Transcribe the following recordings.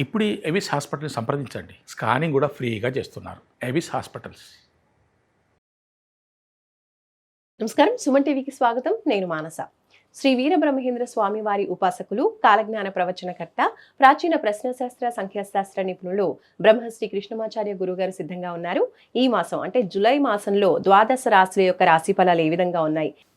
ఇప్పుడు ఎవిస్ హాస్పిటల్ని సంప్రదించండి. స్కానింగ్ కూడా ఫ్రీగా చేస్తున్నారు. Avis hospitals. నమస్కారం. సుమన్ టీవీకి స్వాగతం. నేను మానస. శ్రీ వీరబ్రహ్మేంద్ర స్వామి వారి ఉపాసకులు కాలజ్ఞాన ప్రవచనకర్త ప్రాచీన ప్రశ్నశాస్త్ర సంఖ్యాశాస్త్ర నిపుణులు బ్రహ్మశ్రీ కృష్ణమాచార్య గురుగారు సిద్ధంగా ఉన్నారు. ఈ మాసం అంటే జులై మాసంలో ద్వాదశ రాశుల యొక్క రాశి ఫలాలు ఏ విధంగా ఉన్నాయి?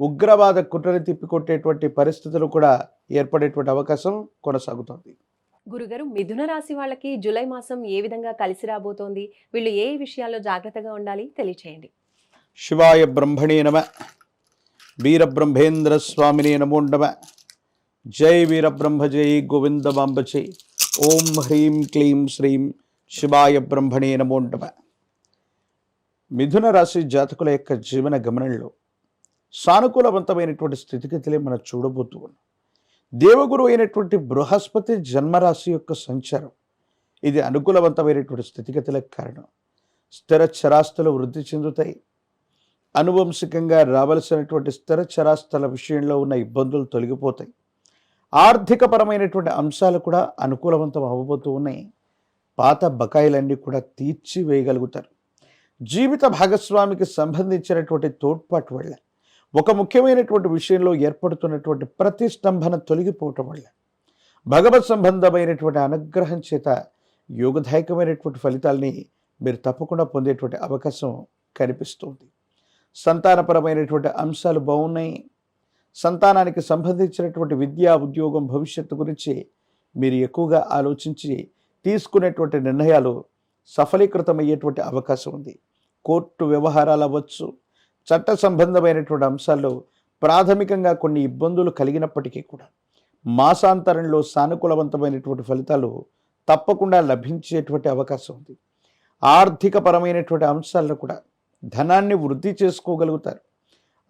ఉగ్రవాద కుట్రని తిప్పికొట్టేటువంటి పరిస్థితులు కూడా ఏర్పడేటువంటి అవకాశం కొనసాగుతోంది. గురుగారు మిథున రాశి వాళ్ళకి జూలై మాసం ఏ విధంగా కలిసి రాబోతోంది? వీళ్ళు ఏ విషయాల్లో జాగ్రత్తగా ఉండాలి? తెలియచేయండి. శివాయ బ్రహ్మణే నమ వీరబ్రహ్మేంద్ర స్వామినే నమో నమ జై వీరబ్రహ్మ జై గోవిందమాంబ జై ఓం హ్రీం క్లీం శ్రీం శివాయ బ్రహ్మణే నమో నమ. మిథున రాశి జాతకుల యొక్క జీవన గమనంలో సానుకూలవంతమైనటువంటి స్థితిగతులే మనం చూడబోతూ ఉన్నాం. దేవగురు అయినటువంటి బృహస్పతి జన్మరాశి యొక్క సంచారం. ఇది అనుకూలవంతమైనటువంటి స్థితిగతులకు కారణం. స్థిర చరాస్తులు వృద్ధి చెందుతాయి. అనువంశికంగా రావలసినటువంటి స్థిర చరాస్తుల విషయంలో ఉన్న ఇబ్బందులు తొలగిపోతాయి. ఆర్థికపరమైనటువంటి అంశాలు కూడా అనుకూలవంతం అవ్వబోతూ ఉన్నాయి. పాత బకాయిలన్నీ కూడా తీర్చివేయగలుగుతారు. జీవిత భాగస్వామికి సంబంధించినటువంటి తోడ్పాటు వల్ల ఒక ముఖ్యమైనటువంటి విషయంలో ఏర్పడుతున్నటువంటి ప్రతిష్టంభన తొలగిపోవటం వల్ల భగవత్ సంబంధమైనటువంటి అనుగ్రహం చేత యోగదాయకమైనటువంటి ఫలితాల్ని మీరు తప్పకుండా పొందేటువంటి అవకాశం కనిపిస్తుంది. సంతానపరమైనటువంటి అంశాలు బాగున్నాయి. సంతానానికి సంబంధించినటువంటి విద్యా ఉద్యోగం భవిష్యత్తు గురించి మీరు ఎక్కువగా ఆలోచించి తీసుకునేటువంటి నిర్ణయాలు సఫలీకృతమయ్యేటువంటి అవకాశం ఉంది. కోర్టు వ్యవహారాలు అవ్వచ్చు చట్ట సంబంధమైనటువంటి అంశాల్లో ప్రాథమికంగా కొన్ని ఇబ్బందులు కలిగినప్పటికీ కూడా మాసాంతరంలో సానుకూలవంతమైనటువంటి ఫలితాలు తప్పకుండా లభించేటువంటి అవకాశం ఉంది. ఆర్థిక పరమైనటువంటి అంశాల్లో కూడా ధనాన్ని వృద్ధి చేసుకోగలుగుతారు.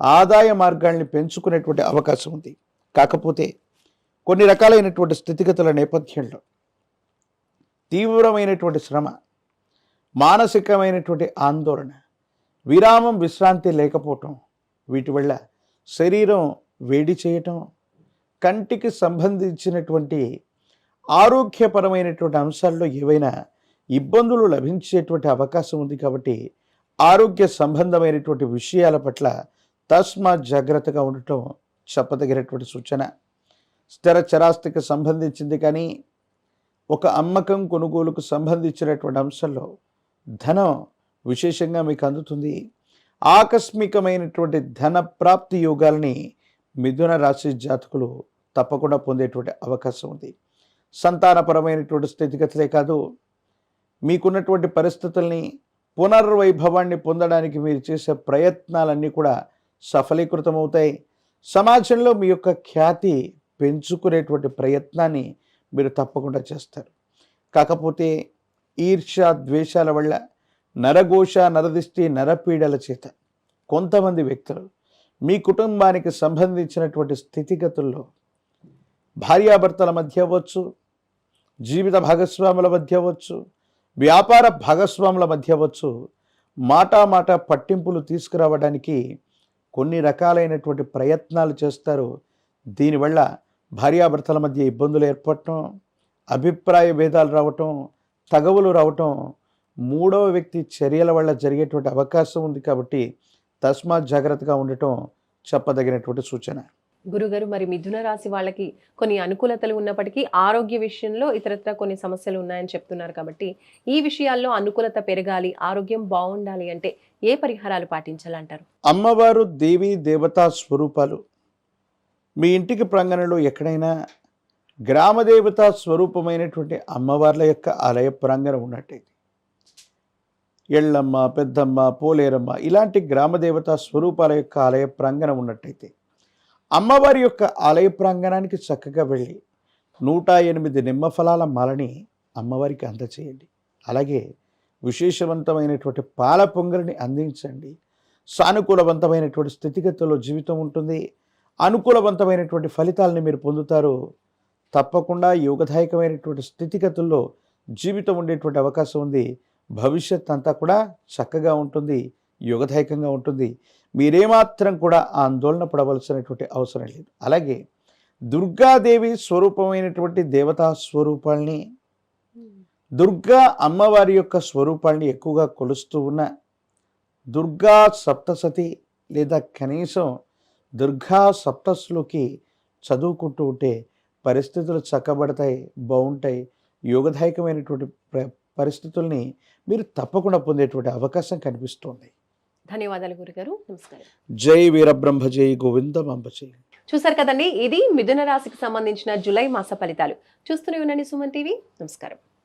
ఆదాయ మార్గాల్ని పెంచుకునేటువంటి అవకాశం ఉంది. కాకపోతే కొన్ని రకాలైనటువంటి స్థితిగతుల నేపథ్యంలో తీవ్రమైనటువంటి శ్రమ మానసికమైనటువంటి ఆందోళన విరామం విశ్రాంతి లేకపోవటం వీటి వల్ల శరీరం వేడి చేయటం కంటికి సంబంధించినటువంటి ఆరోగ్యపరమైనటువంటి అంశాల్లో ఏవైనా ఇబ్బందులు లభించేటువంటి అవకాశం ఉంది కాబట్టి ఆరోగ్య సంబంధమైనటువంటి విషయాల పట్ల తస్మాత్ జాగ్రత్తగా ఉండటం చెప్పదగినటువంటి సూచన. స్థిర చరాస్తికి సంబంధించింది కానీ ఒక అమ్మకం కొనుగోలుకు సంబంధించినటువంటి అంశంలో ధనం విశేషంగా మీకు అందుతుంది. ఆకస్మికమైనటువంటి ధన ప్రాప్తి యోగాల్ని మిథున రాశి జాతకులు తప్పకుండా పొందేటువంటి అవకాశం ఉంది. సంతానపరమైనటువంటి స్థితిగతులే కాదు మీకున్నటువంటి పరిస్థితుల్ని పునర్వైభవాన్ని పొందడానికి మీరు చేసే ప్రయత్నాలన్నీ కూడా సఫలీకృతమవుతాయి. సమాజంలో మీ యొక్క ఖ్యాతి పెంచుకునేటువంటి ప్రయత్నాన్ని మీరు తప్పకుండా చేస్తారు. కాకపోతే ఈర్ష్య ద్వేషాల వల్ల నరఘోష నరదిష్టి నరపీడల చేత కొంతమంది వ్యక్తులు మీ కుటుంబానికి సంబంధించినటువంటి స్థితిగతుల్లో భార్యాభర్తల మధ్య అవ్వచ్చు జీవిత భాగస్వాముల మధ్య అవ్వచ్చు వ్యాపార భాగస్వాముల మధ్య అవ్వచ్చు మాటా మాట పట్టింపులు తీసుకురావడానికి కొన్ని రకాలైనటువంటి ప్రయత్నాలు చేస్తారు. దీనివల్ల భార్యాభర్తల మధ్య ఇబ్బందులు ఏర్పడటం అభిప్రాయ భేదాలు రావటం తగవులు రావటం మూడవ వ్యక్తి చర్యల వల్ల జరిగేటువంటి అవకాశం ఉంది కాబట్టి తస్మాత్ జాగ్రత్తగా ఉండటం చెప్పదగినటువంటి సూచన. గురుగారు మరి మిథున రాశి వాళ్ళకి కొన్ని అనుకూలతలు ఉన్నప్పటికీ ఆరోగ్య విషయంలో ఇతరత్ర కొన్ని సమస్యలు ఉన్నాయని చెప్తున్నారు కాబట్టి ఈ విషయాల్లో అనుకూలత పెరగాలి ఆరోగ్యం బాగుండాలి అంటే ఏ పరిహారాలు పాటించాలంటారు? అమ్మవారు దేవి దేవతా స్వరూపాలు. మీ ఇంటికి ప్రాంగణంలో ఎక్కడైనా గ్రామదేవతా స్వరూపమైనటువంటి అమ్మవార్ల యొక్క ఆలయ ప్రాంగణం ఉన్నట్టయితే ఎళ్ళమ్మ పెద్దమ్మ పోలేరమ్మ ఇలాంటి గ్రామదేవత స్వరూపాల యొక్క ఆలయ ప్రాంగణం ఉన్నట్టయితే అమ్మవారి యొక్క ఆలయ ప్రాంగణానికి చక్కగా వెళ్ళి నూట ఎనిమిది నిమ్మ ఫలాల మాలని అమ్మవారికి అందచేయండి. అలాగే విశేషవంతమైనటువంటి పాల పొంగలిని అందించండి. సానుకూలవంతమైనటువంటి స్థితిగతుల్లో జీవితం ఉంటుంది. అనుకూలవంతమైనటువంటి ఫలితాలని మీరు పొందుతారు. తప్పకుండా యోగదాయకమైనటువంటి స్థితిగతుల్లో జీవితం ఉండేటువంటి అవకాశం ఉంది. భవిష్యత్ అంతా కూడా చక్కగా ఉంటుంది యోగదాయకంగా ఉంటుంది. మీరేమాత్రం కూడా ఆందోళన పడవలసినటువంటి అవసరం లేదు. అలాగే దుర్గాదేవి స్వరూపమైనటువంటి దేవతా స్వరూపాల్ని దుర్గా అమ్మవారి యొక్క స్వరూపాల్ని ఎక్కువగా కొలుస్తూ ఉన్న దుర్గా సప్తసతి లేదా కనీసం దుర్గా సప్తస్లోకి చదువుకుంటూ ఉంటే పరిస్థితులు చక్కబడతాయి బాగుంటాయి. యోగదాయకమైనటువంటి ప్ర- పరిస్థితుల్ని మీరు తప్పకుండా పొందేటువంటి అవకాశం కనిపిస్తుంది. ధన్యవాదాలు గురుగారు. నమస్కారం. జై వీరబ్రహ్మ జై గోవిందమాంబ జై. చూసారు కదండి ఇది మిథున రాశికి సంబంధించిన జూలై మాస ఫలితాలు. చూస్తూనే ఉండండి సుమన్ టీవీ. నమస్కారం.